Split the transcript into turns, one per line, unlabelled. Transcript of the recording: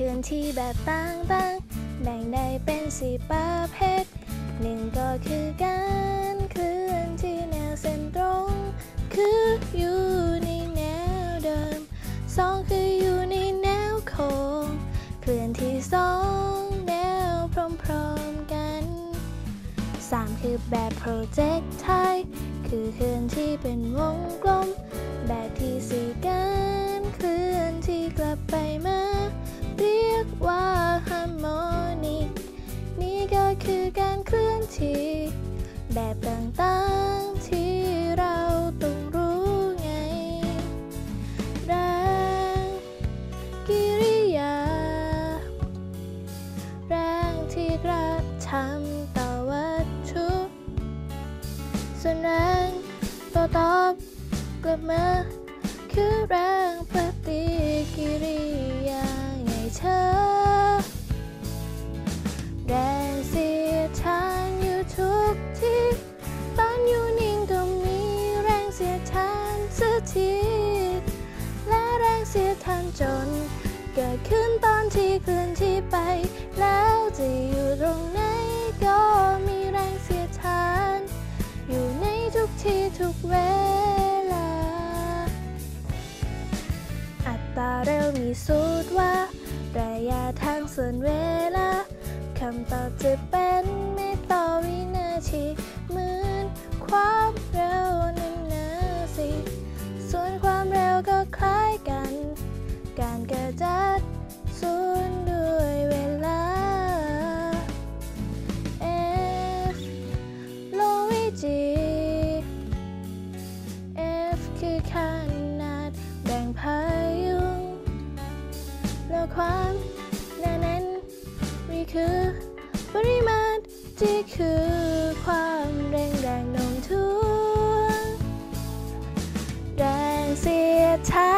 ลื่อนที่แบบต่างๆ แบ่งได้เป็นสี่ประเภทหนึ่งก็คือการเคลื่อนที่แนวเส้นตรง คืออยู่ในแนวเดิมสองคืออยู่ในแนวโค้งเคลื่อนที่สองแนวพร้อมๆกันสามคือแบบโปรเจกต์ไทคือเคลื่อนที่เป็นวงกลม แบบต่างๆที่เราต้องรู้ไงแรงกิริยา แรงที่กระทำต่อวัตถุส่วนแรงต่อตอบกลับมาคือแรงปฏิกิริยา รงเสียดทานจน เกิดขึ้นตอนที่เคลื่อนที่ไป แล้วจะอยู่ตรงไหนก็มีแรงเสียดทาน อยู่ในทุกที่ทุกเวลา อัตราเร็วมีสูตรว่า ระยะทางส่วนเวลาคำตอบจะเป็นเมตรต่อวินาทีเหมือนความ คือ ปริมาณที่คือความแรงแรงโน้มถ่วงแรงเสียดทา